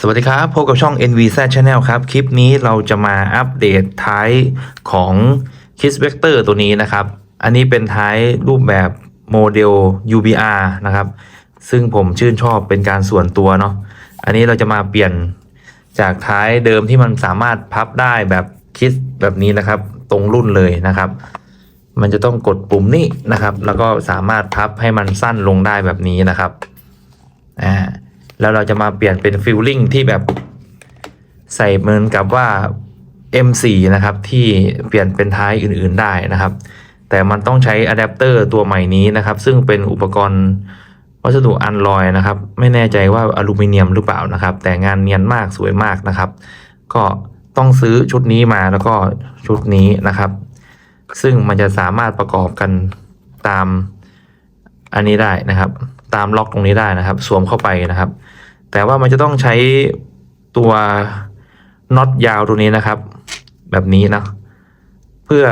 สวัสดีครับพบกับช่อง NVZ Channel ครับ คลิปนี้เราจะมาอัปเดตท้ายของ Kiss Vector ตัวนี้นะครับ อันนี้เป็นท้ายรูปแบบโมเดล UBR นะครับ ซึ่งผมชื่นชอบเป็นการส่วนตัวเนาะอันนี้เราจะมาเปลี่ยนจากท้ายเดิมที่มันสามารถพับได้แบบคิสแบบนี้นะครับ ตรงรุ่นเลยนะครับ มันจะต้องกดปุ่มนี้นะครับ แล้วก็สามารถพับให้มันสั้นลงได้แบบนี้นะครับอ่า แล้วเราจะมาเปลี่ยนเป็นฟิลลิ่งที่แบบใส่เหมือนกับว่า M4 นะครับ ที่เปลี่ยนเป็นท้ายอื่นๆได้นะครับ แต่มันต้องใช้อะแดปเตอร์ตัวใหม่นี้นะครับ ซึ่งเป็นอุปกรณ์วัสดุอันลอยนะครับ ไม่แน่ใจว่าอลูมิเนียมหรือเปล่านะครับ แต่งานเนียนมากสวยมากนะครับ ก็ต้องซื้อชุดนี้มาแล้วก็ชุดนี้นะครับ ซึ่งมันจะสามารถประกอบกันตามอันนี้ได้นะครับ ตามล็อกตรงนี้ได้นะครับ สวมเข้าไปนะครับ แต่ว่ามันจะต้องใช้ตัวน็อตยาวตัวนี้นะครับ แบบนี้นะ เพื่อ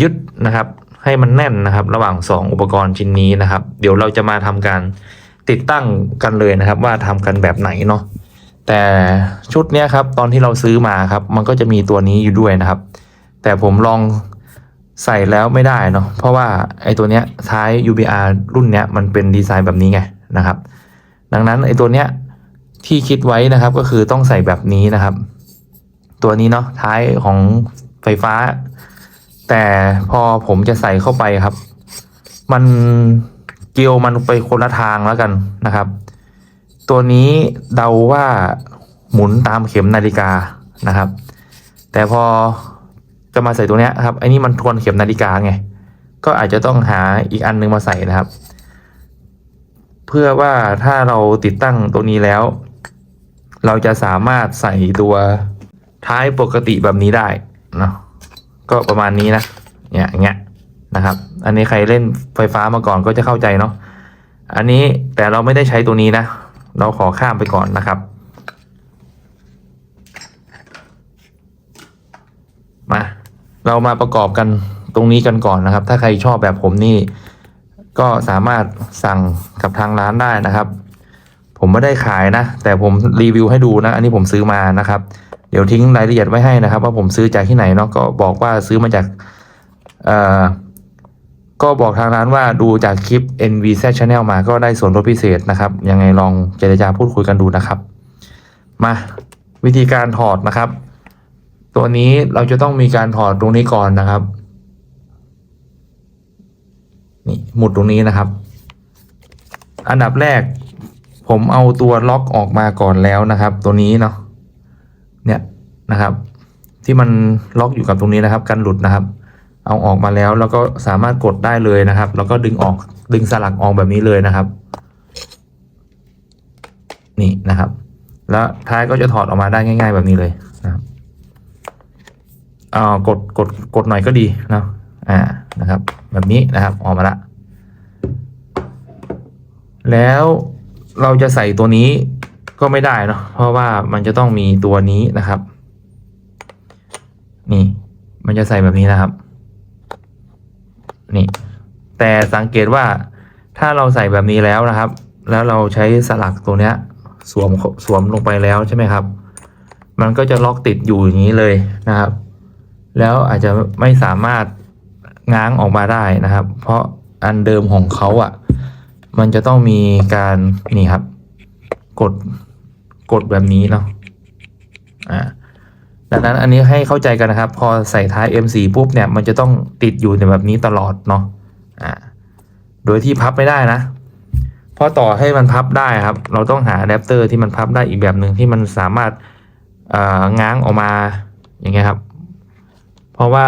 ยึดนะครับ ให้มันแน่นนะครับ ระหว่าง 2 อุปกรณ์ชิ้นนี้นะครับ เดี๋ยวเราจะมาทำการติดตั้งกันเลยนะครับ ว่าทำกันแบบไหนเนาะแต่ชุดเนี้ยครับ ตอนที่เราซื้อมาครับ มันก็จะมีตัวนี้อยู่ด้วยนะครับ แต่ผมลองใส่แล้วไม่ได้เนาะเพราะว่าไอ้ตัวเนี้ยท้าย UBR รุ่นเนี้ยมันเป็นดีไซน์แบบนี้ไงนะครับ ดังนั้นไอ้ตัวเนี้ย ที่คิดไว้นะครับก็คือต้องใส่แบบนี้นะครับ ตัวนี้เนาะท้ายของไฟฟ้า แต่พอผมจะใส่เข้าไปครับ มันเกียวมันไปคนละทางแล้วกันนะครับ ตัวนี้เดาว่าหมุนตามเข็มนาฬิกานะครับ แต่พอจะมาใส่ตัวเนี้ยครับไอ้นี่มันทวนเข็มนาฬิกาไงก็อาจจะต้องหาอีกอันนึงมาใส่นะครับ เพื่อว่าถ้าเราติดตั้งตัวนี้แล้ว เราจะสามารถใส่ตัวท้ายปกติแบบนี้ได้เนาะก็ประมาณนี้นะเนี่ยเงี้ยนะครับ อันนี้ใครเล่นไฟฟ้ามาก่อนก็จะเข้าใจเนาะอันนี้แต่เราไม่ได้ใช้ตัวนี้นะ เราขอข้ามไปก่อนนะครับ มา เรามาประกอบกันตรงนี้กันก่อนนะครับ ถ้าใครชอบแบบผมนี่ ก็สามารถสั่งกับทางร้านได้นะครับ ผมไม่ได้ขายนะ แต่ผมรีวิวให้ดูนะ อันนี้ผมซื้อมานะครับ เดี๋ยวทิ้งรายละเอียดไว้ให้นะครับ ว่าผมซื้อจากที่ไหนเนาะก็บอกว่าซื้อมาจากเอ่อก็บอกทางร้านว่าดูจากคลิป NVZ Channel มาก็ได้ส่วนลดพิเศษนะครับ ยังไงลองเจรจาพูดคุยกันดูนะครับ มาวิธีการถอดนะครับ ตัวนี้เราจะต้องมีการถอดตรงนี้ก่อนนะครับนี่หมุดตรงนี้นะครับ อันดับแรก ผมเอาตัวล็อกออกมาก่อนแล้วนะครับ ตัวนี้เนาะเนี่ยนะครับ ที่มันล็อกอยู่กับตรงนี้นะครับ กันหลุดนะครับ เอาออกมาแล้วแล้วก็สามารถกดได้เลยนะครับ แล้วก็ดึงออกดึงสลักออกแบบนี้เลยนะครับ นี่นะครับ แล้วท้ายก็จะถอดออกมาได้ง่าย ๆ แบบนี้เลยนะครับอ่ากดกดกดหน่อยก็ดีเนาะอ่านะครับ แบบนี้นะครับออกมาละแล้ว เราจะใส่ตัวนี้ก็ไม่ได้เนาะเพราะว่ามันจะต้องมีตัวนี้นะครับ นี่ มันจะใส่แบบนี้นะครับ นี่ แต่สังเกตว่าถ้าเราใส่แบบนี้แล้วนะครับ แล้วเราใช้สลักตัวเนี้ย สวมสวมลงไปแล้วใช่ไหมครับ มันก็จะล็อกติดอยู่อย่างนี้เลยนะครับ แล้วอาจจะไม่สามารถง้างออกมาได้นะครับ เพราะอันเดิมของเขาอะ่ะ มันจะต้องมีการนี่ครับ กดกดแบบนี้เนาะอ่าดังนั้นอันนี้ให้เข้าใจกันนะครับ พอใส่ท้าย M4 ปุ๊บเนี่ย มันจะต้องติดอยู่ในแบบนี้ตลอดเนาะอ่าโดยที่พับไม่ได้นะเพราะต่อให้มันพับได้ครับ เราต้องหาอะแดปเตอร์ที่มันพับได้อีกแบบหนึ่งที่มันสามารถเอ่อง้างออกมาอย่างเงี้ยครับ เพราะว่า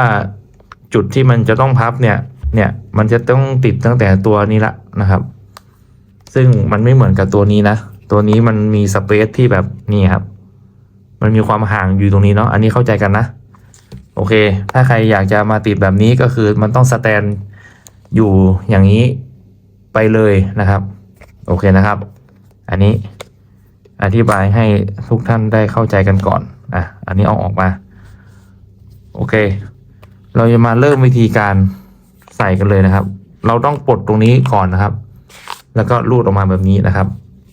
จุดที่มันจะต้องพับเนี่ย เนี่ย มันจะต้องติดตั้งแต่ตัวนี้ละนะครับ ซึ่งมันไม่เหมือนกับตัวนี้นะ ตัวนี้มันมีสเปซที่แบบนี่ครับ มันมีความห่างอยู่ตรงนี้เนาะ อันนี้เข้าใจกันนะ โอเค ถ้าใครอยากจะมาติดแบบนี้ก็คือมันต้องสแตนอยู่อย่างนี้ไปเลยนะครับ โอเคนะครับ อันนี้อธิบายให้ทุกท่านได้เข้าใจกันก่อน อะ อันนี้เอาออกมา โอเค เราจะมาเริ่มวิธีการใส่กันเลยนะครับ เราต้องปลดตรงนี้ก่อนนะครับ แล้วก็รูดออกมาแบบนี้นะครับ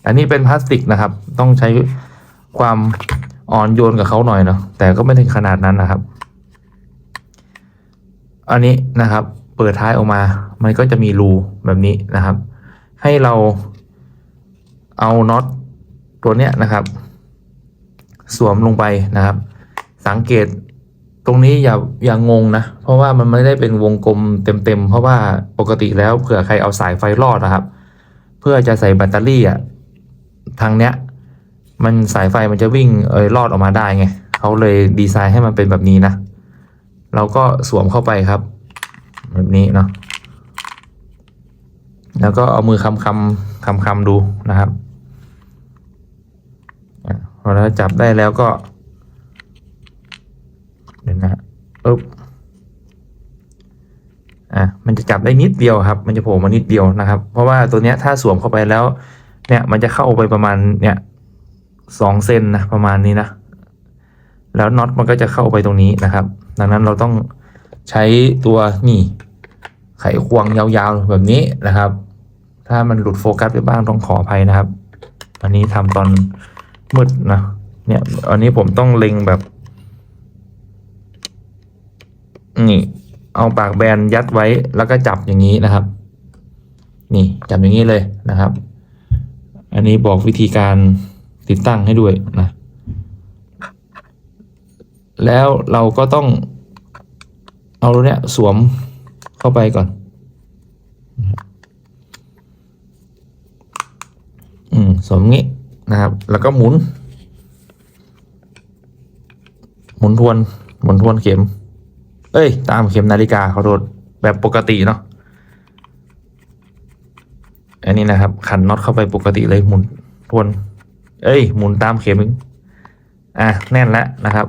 อันนี้เป็นพลาสติกนะครับ ต้องใช้ความอ่อนโยนกับเขาหน่อยเนาะแต่ก็ไม่ถึงขนาดนั้นนะครับ อันนี้นะครับ เปิดท้ายออกมา มันก็จะมีรูแบบนี้นะครับ ให้เราเอาน็อตตัวเนี้ยนะครับ สวมลงไปนะครับ สังเกตตรงนี้อย่าอย่างงงนะ เพราะว่ามันไม่ได้เป็นวงกลมเต็มๆ เพราะว่าปกติแล้วเผื่อใครเอาสายไฟรอดนะครับ เพื่อจะใส่แบตเตอรี่อะทางเนี้ย มันสายไฟมันจะวิ่งเอยรอดออกมาได้ไงเขาเลยดีไซน์ให้มันเป็นแบบนี้นะเราก็สวมเข้าไปครับ แบบนี้เนาะแล้วก็เอามือคำคำคำคำดูนะครับพอเราจับได้แล้วก็เดี๋ยวนะฮะปึ๊บ อะมันจะจับได้นิดเดียวครับ มันจะโผล่มานิดเดียวนะครับ เพราะว่าตัวเนี้ยถ้าสวมเข้าไปแล้ว เนี่ยมันจะเข้าไปประมาณเนี่ยสองเซนนะประมาณนี้นะ แล้วน็อตมันก็จะเข้าไปตรงนี้นะครับ ดังนั้นเราต้องใช้ตัวนี่ไขควงยาวๆแบบนี้นะครับ ถ้ามันหลุดโฟกัสไปบ้างต้องขออภัยนะครับ อันนี้ทำตอนมืดนะ เนี่ยอันนี้ผมต้องเล็งแบบ นี่ เอาปากแบนยัดไว้แล้วก็จับอย่างนี้นะครับ นี่จับอย่างนี้เลยนะครับ อันนี้บอกวิธีการติดตั้งให้ด้วยนะ แล้วเราก็ต้องเอาตัวเนี้ยสวมเข้าไปก่อน อืมสวมงี้นะครับ แล้วก็หมุน หมุนทวน หมุนทวนเข็ม เอ้ย ตามเข็มนาฬิกาเขอโทษแบบปกติเนาะอันนี้นะครับ ขันน็อตเข้าไปปกติเลยหมุนทวน เอ้ย หมุนตามเข็มอะแน่นแล้วนะครับ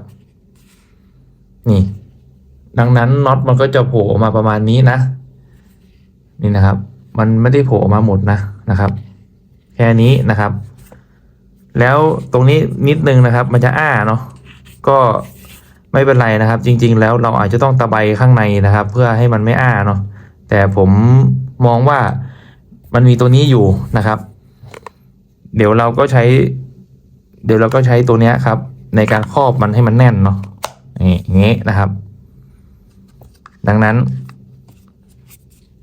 นี่ ดังนั้นน็อตมันก็จะโผล่ออกมาประมาณนี้นะ นี่นะครับ มันไม่ได้โผล่ออกมาหมดนะนะครับ แค่นี้นะครับ แล้วตรงนี้นิดนึงนะครับ มันจะอ้าเนาะก็ ไม่เป็นไรนะครับ จริง ๆ แล้วเราอาจจะต้องตะไบข้างในนะครับ เพื่อให้มันไม่อ้าเนาะแต่ผมมองว่ามันมีตัวนี้อยู่นะครับ เดี๋ยวเราก็ใช้ เดี๋ยวเราก็ใช้ตัวเนี้ยครับ ในการครอบมันให้มันแน่นเนาะนี่อย่างงี้นะครับ ดังนั้น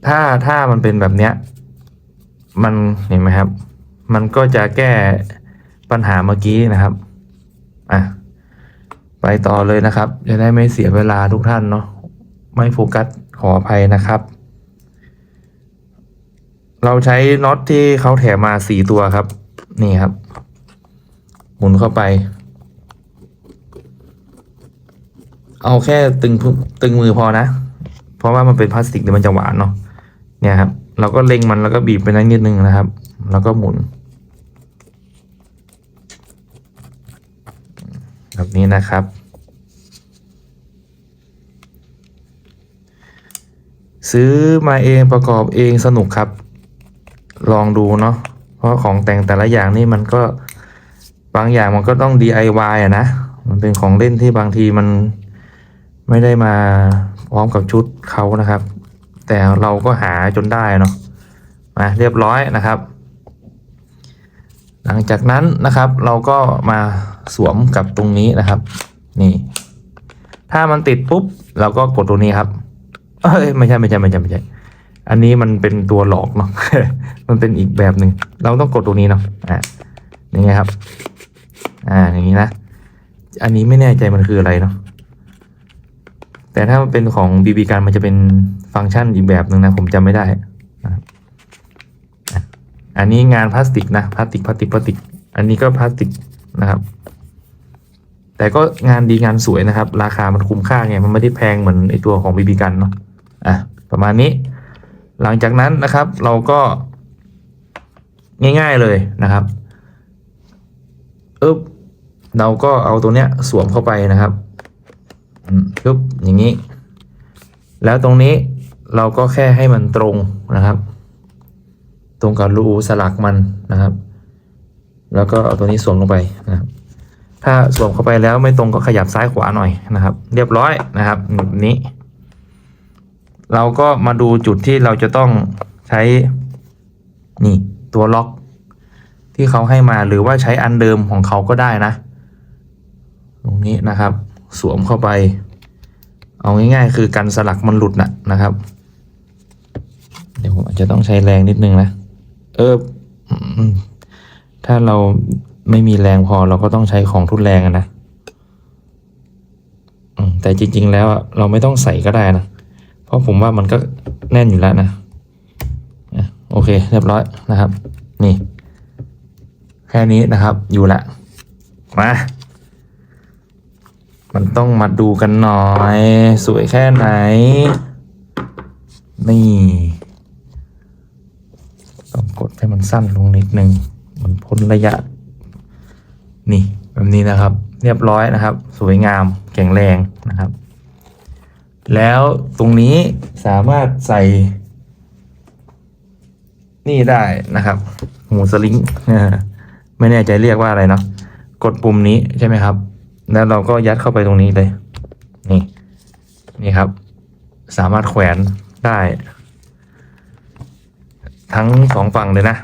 ถ้าถ้ามันเป็นแบบเนี้ย มันเห็นไหมครับ มันก็จะแก้ปัญหาเมื่อกี้นะครับ อะ ไปต่อเลยนะครับ จะได้ไม่เสียเวลาทุกท่านเนาะไม่โฟกัสขออภัยนะครับ เราใช้น็อตที่เขาแถมมาสี่ตัวครับ นี่ครับ หมุนเข้าไป เอาแค่ตึงตึงมือพอนะ เพราะว่ามันเป็นพลาสติกเดี๋ยวมันจะหวานเนาะเนี่ยครับ เราก็เล็งมันแล้วก็บีบไปนั้นนิดนึงนะครับ แล้วก็หมุน แบบนี้นะครับ ซื้อมาเองประกอบเองสนุกครับ ลองดูเนาะเพราะของแต่งแต่ละอย่างนี่มันก็บางอย่างมันก็ต้อง DIY อะนะ มันเป็นของเล่นที่บางทีมันไม่ได้มาพร้อมกับชุดเขานะครับ แต่เราก็หาจนได้เนาะมาเรียบร้อยนะครับ หลังจากนั้นนะครับเราก็มา สวมกับตรงนี้นะครับ นี่ ถ้ามันติดปุ๊บเราก็กดตรงนี้ครับ เอ้ยไม่ใช่ไม่ใช่ไม่ใช่ไม่ใช่ อันนี้มันเป็นตัวหลอกเนาะมันเป็นอีกแบบหนึ่งเราต้องกดตรงนี้เนาะอ่าอย่างเงี้ยครับ อ่าอย่างนี้นะอันนี้ไม่แน่ใจมันคืออะไรเนาะแต่ถ้ามันเป็นของบีบีการมันจะเป็นฟังก์ชันอีกแบบหนึ่งนะผมจำไม่ได้อันนี้งานพลาสติกนะพลาสติกพลาสติกพลาสติก อันนี้ก็พลาสติกนะครับ แต่ก็งานดีงานสวยนะครับ ราคามันคุ้มค่าไงมันไม่ได้แพงเหมือนไอตัวของบีบีกันเนาะอะประมาณนี้ หลังจากนั้นนะครับ เราก็ง่าย ๆเลยนะครับอึ๊บเราก็เอาตัวเนี้ยสวมเข้าไปนะครับปึ๊บอย่างนี้ แล้วตรงนี้เราก็แค่ให้มันตรงนะครับ ตรงกับรูสลักมันนะครับ แล้วก็เอาตัวนี้สวมลงไปนะครับ ถ้าสวมเข้าไปแล้วไม่ตรงก็ขยับซ้ายขวาหน่อยนะครับ เรียบร้อยนะครับแบบนี้ เราก็มาดูจุดที่เราจะต้องใช้นี่ตัวล็อก ที่เขาให้มาหรือว่าใช้อันเดิมของเขาก็ได้นะ ตรงนี้นะครับ สวมเข้าไป เอาง่ายๆ คือกันสลักมันหลุดนะนะครับ เดี๋ยวผมอาจจะต้องใช้แรงนิดนึงนะ เออถ้าเรา ไม่มีแรงพอเราก็ต้องใช้ของทุนแรงนะแต่จริง ๆ แล้วเราไม่ต้องใส่ก็ได้นะ เพราะผมว่ามันก็แน่นอยู่แล้วนะ โอเค เรียบร้อยนะครับ นี่ แค่นี้นะครับ อยู่ละ มา มันต้องมาดูกันหน่อย สวยแค่ไหน นี่ ต้องกดให้มันสั้นลงนิดนึง มันพ้นระยะ นี่แบบนี้นะครับ เรียบร้อยนะครับ สวยงามแข็งแรงนะครับ แล้วตรงนี้สามารถใส่ นี่ได้นะครับ หูสลิงไม่แน่ใจเรียกว่าอะไรเนาะกดปุ่มนี้ใช่ไหมครับ แล้วเราก็ยัดเข้าไปตรงนี้เลย นี่ นี่ครับ สามารถแขวนได้ ทั้งสองฝั่งเลยนะ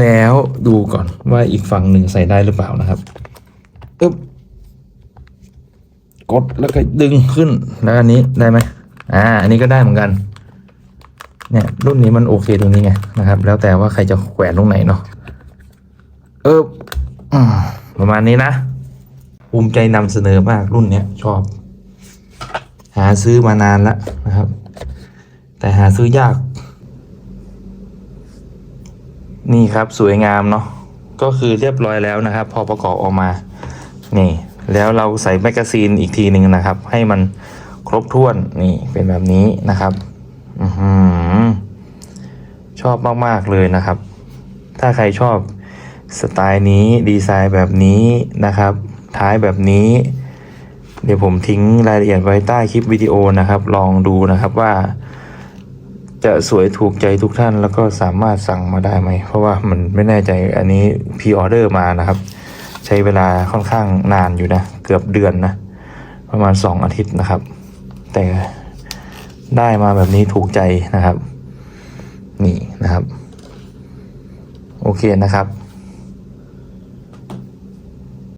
แล้วดูก่อนว่าอีกฝั่งหนึ่งใส่ได้หรือเปล่านะครับอึ๊บกดแล้วก็ดึงขึ้นแล้วอันนี้ได้ไหมอ่า อันนี้ก็ได้เหมือนกัน เนี่ยรุ่นนี้มันโอเคตรงนี้ไงนะครับ แล้วแต่ว่าใครจะแขวนตรงไหนเนาะเอออืมประมาณนี้นะภูมิใจนำเสนอมากรุ่นเนี้ยชอบ หาซื้อมานานแล้วนะครับ แต่หาซื้อยาก นี่ครับสวยงามเนาะก็คือเรียบร้อยแล้วนะครับ พอประกอบออกมา นี่ แล้วเราใส่แมกกาซีนอีกทีหนึ่งนะครับ ให้มันครบถ้วนนี่เป็นแบบนี้นะครับอือหือชอบมาก ๆ เลยนะครับ ถ้าใครชอบสไตล์นี้ดีไซน์แบบนี้นะครับ ท้ายแบบนี้ เดี๋ยวผมทิ้งรายละเอียดไว้ใต้คลิปวิดีโอนะครับ ลองดูนะครับว่า จะสวยถูกใจทุกท่านแล้วก็สามารถสั่งมาได้ไหม เพราะว่ามันไม่แน่ใจอันนี้พีออเดอร์มานะครับ ใช้เวลาค่อนข้างนานอยู่นะ เกือบเดือนนะ ประมาณ 2 อาทิตย์นะครับ แต่ได้มาแบบนี้ถูกใจนะครับ นี่นะครับ โอเคนะครับ